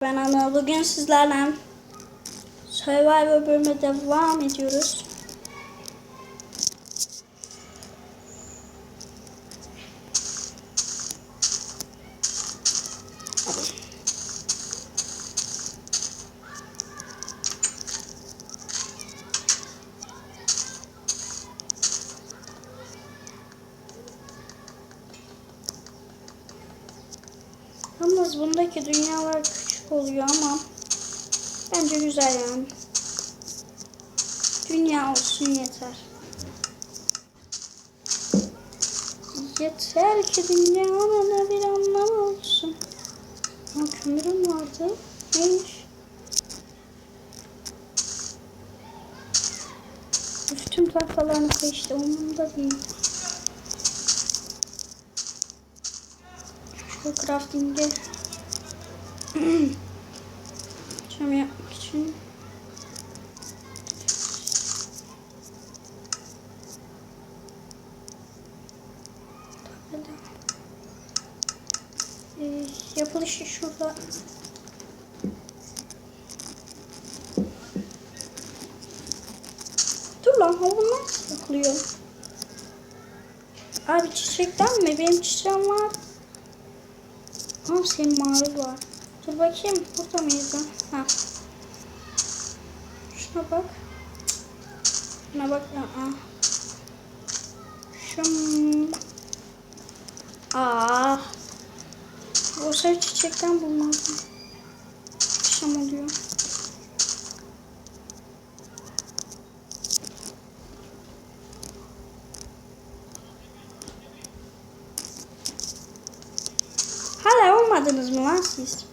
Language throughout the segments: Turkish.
Ben Anıl. Bugün sizlerle Survivor bölümüne devam ediyoruz. Yalnız bundaki dünyalar oluyor ama bence güzel yani. Dünya olsun yeter. Yeter ki dünyanın da bir anlamı olsun. Ha kömürüm vardı. Neymiş? Üf, tüm tahtalarını işte umurumda değil. Şu crafting'e Cam yapmak için. Ee, yapılışı şurada Dur lan ha bu nasıl yapılıyor? Abi çiçekten mi? Benim çiçeğim var. Ama senin mavi var. Dur bakayım burada lan? Ha. Şuna bak. Şuna bak. Aa. Şum. Aa. Sarı çiçekten bulmazdım. Akşam oluyor. Hala olmadınız mı lan siz?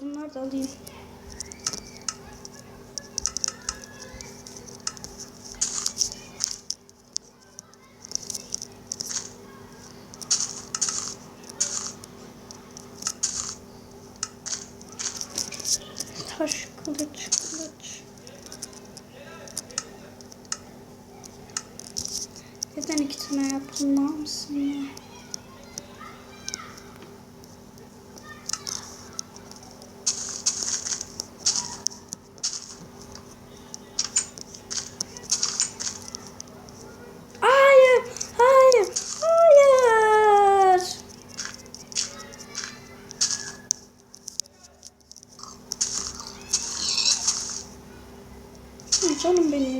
Odunları da alayım. Taş kılıç kılıç. Neden iki tane yaptın lan mısın ya? Canım benim.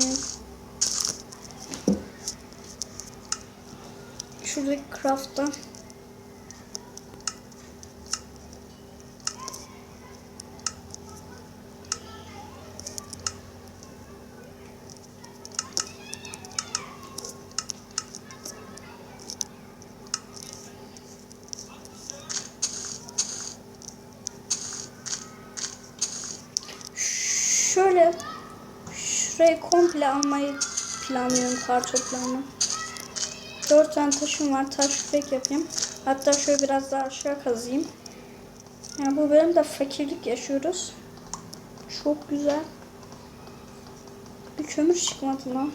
Şuradaki craft'tan. Şurayı komple almayı planlıyorum kar toprağını. Dört tane taşım var. Taş yürek yapayım. Hatta şöyle biraz daha aşağı kazayım. Yani bu bölümde fakirlik yaşıyoruz. Çok güzel. Bir kömür çıkmadı lan.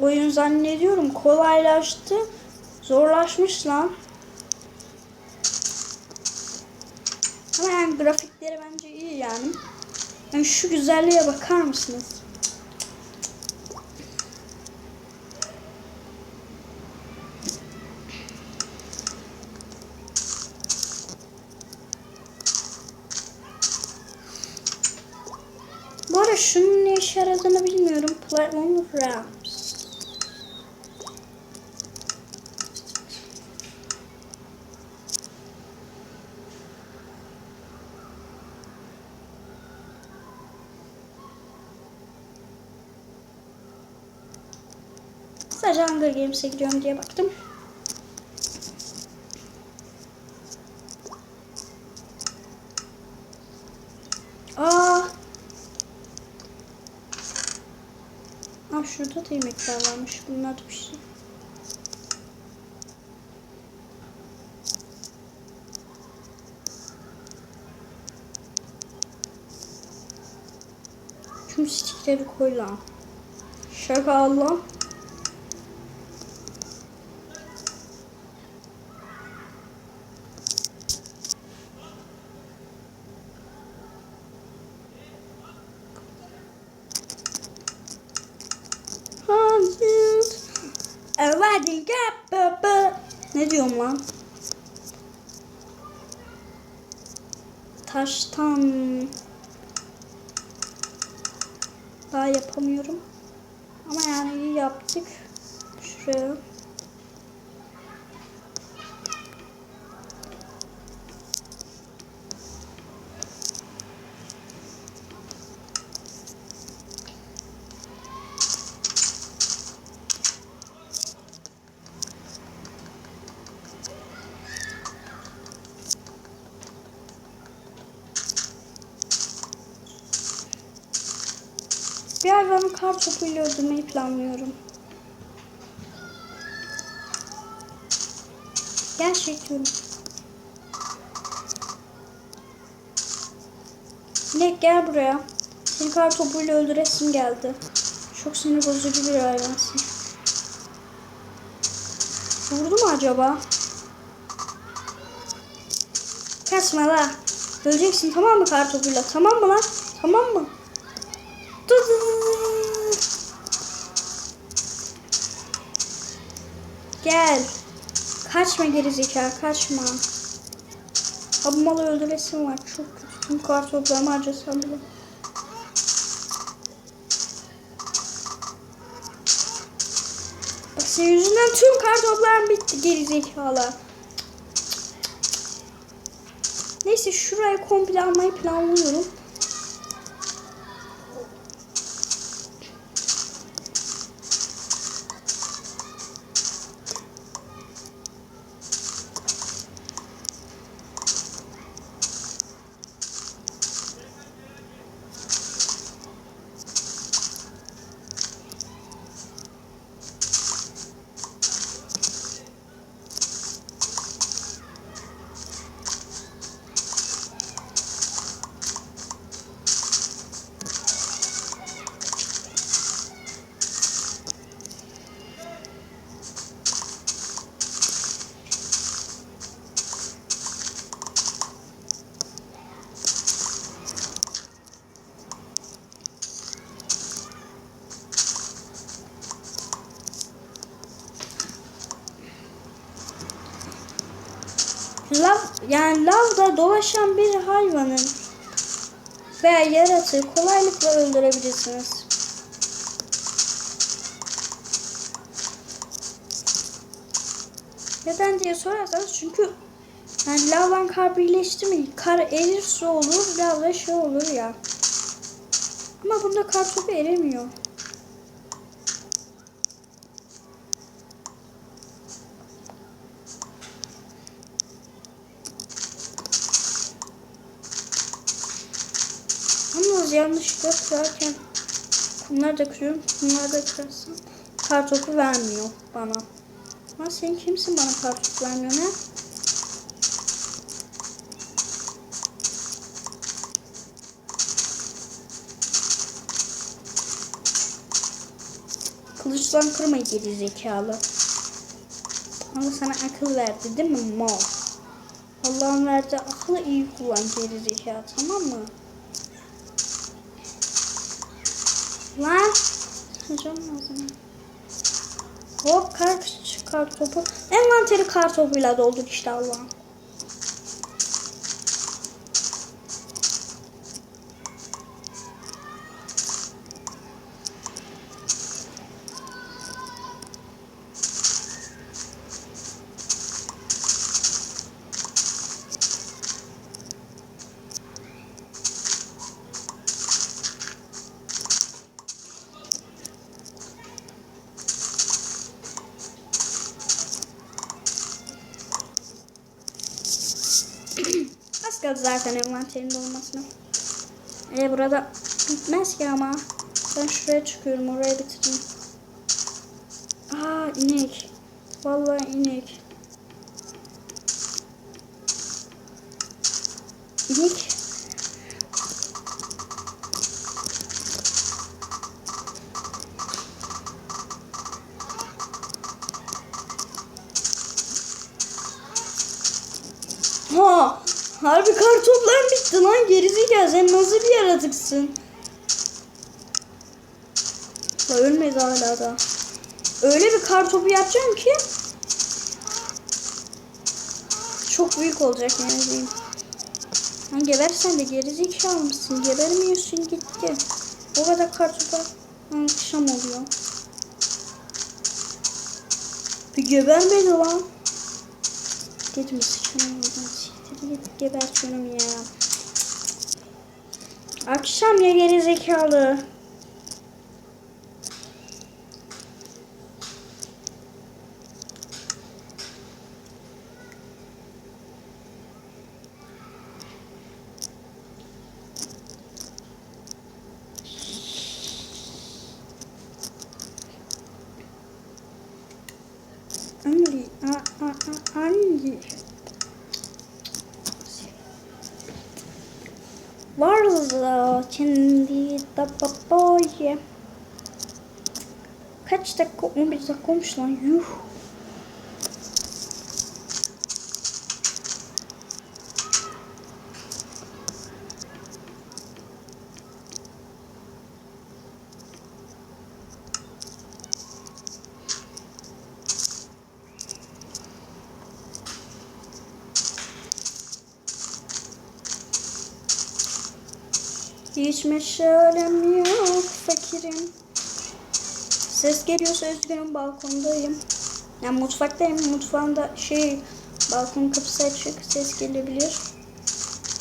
Oyun zannediyorum kolaylaştı. Zorlaşmış lan. Ama yani grafikleri bence iyi yani. Yani şu güzelliğe bakar mısınız? Bu arada şunun ne işe yaradığını bilmiyorum. Platform Rams. Sadece Hunger Games'e gidiyorum diye baktım. Aa. Aa şurada da yemekler varmış. Bunlar da bir şey. Tüm stikleri koy lan. Şaka Allah. Hadi gel baba. Ne diyorum lan? Taştan. Daha yapamıyorum. Ama yani yaptık. Şuraya. Bir hayvanı kar topuyla öldürmeyi planlıyorum. Gerçekten. İnek gel buraya. Seni kar topuyla öldüresim geldi. Çok sinir bozucu bir hayvansın. Vurdu mu acaba? Kaçma la. Öleceksin tamam mı kar topuyla? Tamam mı lan? Tamam mı? Dur, dur, dur, dur. Gel. Kaçma gerizekalı kaçma. Ha bu malı öldüresim var çok kötü. Tüm kar toplarımı harcasam bile. Bak senin yüzünden tüm kar toplarım bitti gerizekalı. Neyse şurayı komple almayı planlıyorum. Lav, yani lavda dolaşan bir hayvanın veya yaratığı kolaylıkla öldürebilirsiniz. Neden diye sorarsanız çünkü yani lavdan kar birleşti mi kar erirse olur lavda şey olur ya. Ama bunda kar topu eremiyor. Yalnız yanlışlıkla kırarken bunları da kırıyorum. Bunları da kırarsam kar topu vermiyor bana. Ama sen kimsin bana kar topu vermiyor ne? Kılıçtan kırmayı geri zekalı. Ama sana akıl verdi değil mi mal? Allah'ın verdiği aklı iyi kullan geri zekalı tamam mı? Lan. Hocam lazım. Hop kar, kar. Envanteri kar topuyla dolduk işte Allah'ım. Kaldı zaten envanterin dolmasına. E burada bitmez ki ama. Ben şuraya çıkıyorum oraya bitireyim. Aa inek. Vallahi. İnek. Ha, harbi kar toplar bitti lan gerizekalı sen nasıl bir yaratıksın? La ölmedi hala da. Öyle bir kar topu yapacağım ki çok büyük olacak yani diyeyim. Lan gebersen de gerizekalı mısın? Gebermiyorsun gitti. O kadar kar topu akşam oluyor. Bir gebermedi lan. Sıçanım siktir git geber şunum ya. Akşam ya gerizekalı. Anne, a, a, a, anne. Vardı kendi babayı. Kaç dakika? 11 dakika olmuş lan. Yuh. Meşalem yok fakirim. Ses geliyorsa üzgünüm balkondayım. Yani mutfaktayım. Mutfağımda şey balkon kapısı açık. Ses gelebilir.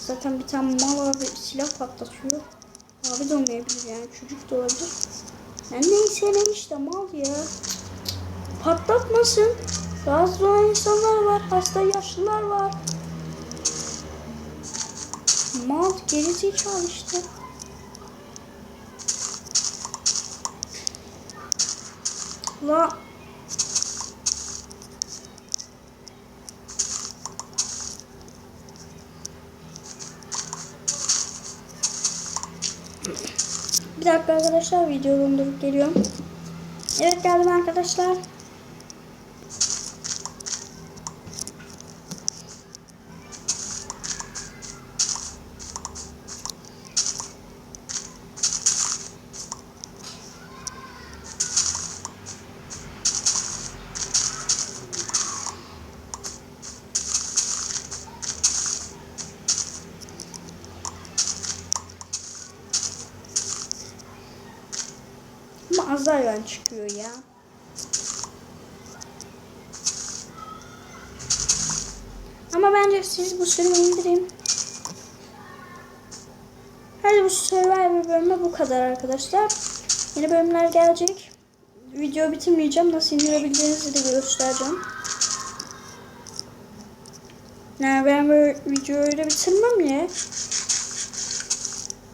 Zaten bir tane mal abi silah patlatıyor. Abi de olmayabilir yani. Çocuk da olabilir. Yani neyse ne işte mal ya. Patlatmasın. Rahatsız olan insanlar var. Hasta yaşlılar var. Mal gerizekalı işte. La Bir dakika arkadaşlar video dondurup geliyorum. Evet geldim arkadaşlar. Azar çıkıyor ya. Ama bence siz bu sürümü indirin. Hadi bu Survivor bölümü bu kadar arkadaşlar. Yeni bölümler gelecek. Video bitirmeyeceğim. Nasıl indirebileceğinizi de göstereceğim. Yani ben böyle videoyu öyle bitirmem ya.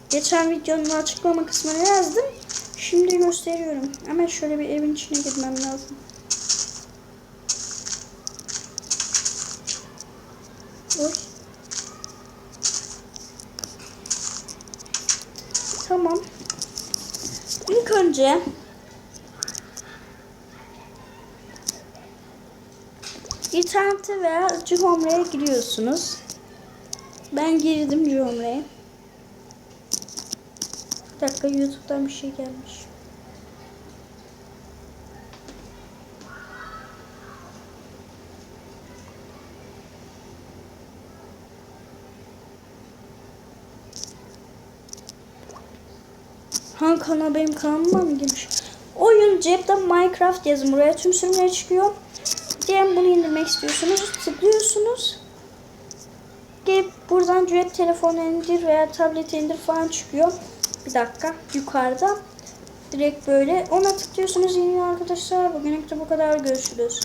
Geçen videonun açıklama kısmına yazdım. Şimdi gösteriyorum. Hemen şöyle bir evin içine girmem lazım. Oy. Tamam. İlk önce internete veya Cihomre'ye giriyorsunuz. Ben girdim Cihomre'ye. Bir dakika YouTube'dan bir şey gelmiş. Hangi kanal benim kanalıma mı girmiş? Oyun cepten Minecraft yazın buraya tüm sürümler çıkıyor. Diyelim bunu indirmek istiyorsunuz. Tıklıyorsunuz. Gelip buradan cep telefonu indir veya tablet indir falan çıkıyor. Bir dakika yukarıda. Direkt böyle ona tıklıyorsunuz iniyor arkadaşlar. Bugünlük de bu kadar. Görüşürüz.